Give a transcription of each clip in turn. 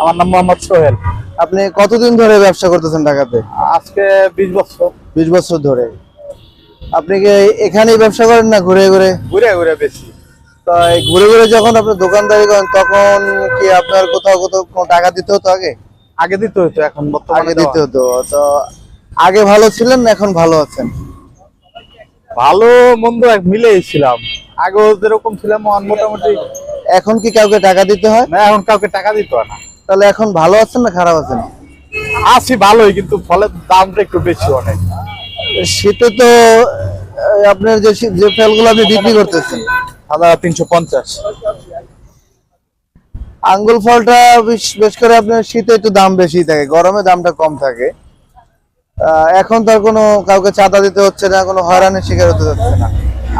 আমার নাম মোহাম্মদ সোহেল। আপনি কতদিন ধরে ব্যবসা করতেছেন ঢাকাতে? আজকে বিশ বছর। বিশ বছর ধরে। আপনি কি এখানেই ব্যবসা করেন না ঘুরে ঘুরে? ঘুরে ঘুরে বেশি। তো ঘুরে ঘুরে যখন আপনি দোকানদারি করেন তখন কি আপনার কোথাও কোথাও কোনো টাকা দিতে হতো আগে? আগে দিতে হতো এখন আগে দিতে হতো। তো আগে ভালো ছিলেন না এখন ভালো আছেন? ভালো মন্দ এক মিলেই ছিলাম। আগেও যেরকম ছিলাম মোটামুটি এখন কি কাউকে টাকা দিতে হয়? না এখন কাউকে টাকা দিতে হয় না। তাহলে এখন ভালো আছেন না খারাপ আছেন? আছি ভালোই কিন্তু ফলের দামটা একটু বেশি অনেক। শীতে তো আপনার যে যে ফলগুলো আপনি বিক্রি করতেছেন। হাজার তিনশো পঞ্চাশ। আঙ্গুল ফলটা বেশ বেশ করে আপনার শীতে একটু দাম বেশি থাকে গরমে দামটা কম থাকে। আহ, এখন তার কোনো কাউকে চাঁদা দিতে হচ্ছে না কোনো হয়রানির শিকার হতে হচ্ছে না।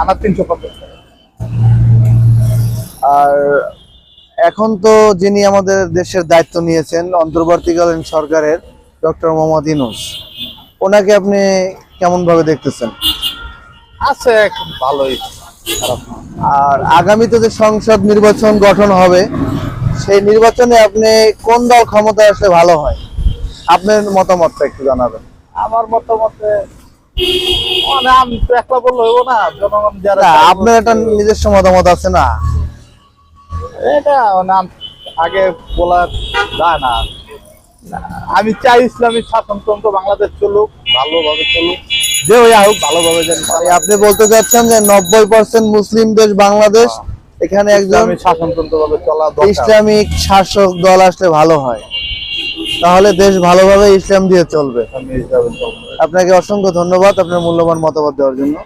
আমার তিনশো পঞ্চাশ। আর এখন তো যিনি আমাদের দেশের দায়িত্ব নিয়েছেন অন্তর্বর্তীকালীন সরকারের ডক্টর মোহাম্মদ ইনুস ওনাকে আপনি কেমন ভাবে দেখতেছেন? আছে ভালোই। আর আগামীতে যে সংসদ নির্বাচন গঠন হবে সেই নির্বাচনে আপনি কোন দল ক্ষমতায় আসলে ভালো হয়? আপনার মতামতটা একটু জানাবেন। আমার মতামতে মানে আমি তো একলা বললে হইব না জনগণ যারা আপনার একটা নিজস্ব মতামত আছে না? এটা নাম আগে বলা যায় না। আমি চাই ইসলামী শাসনতন্ত্র বাংলাদেশ চলুক ভালোভাবে চলুক। যে হইয়া হোক ভালোভাবে আপনি বলতে চাচ্ছেন যে নব্বই পার্সেন্ট মুসলিম দেশ বাংলাদেশ এখানে একজন শাসনতন্ত্র ভাবে চলা ইসলামিক শাসক দল আসলে ভালো হয়। তাহলে দেশ ভালোভাবে ইসলাম দিয়ে চলবে। আমি হিসাবে চলবে। আপনাকে অসংখ্য ধন্যবাদ আপনার মূল্যবান মতামত দেওয়ার জন্য।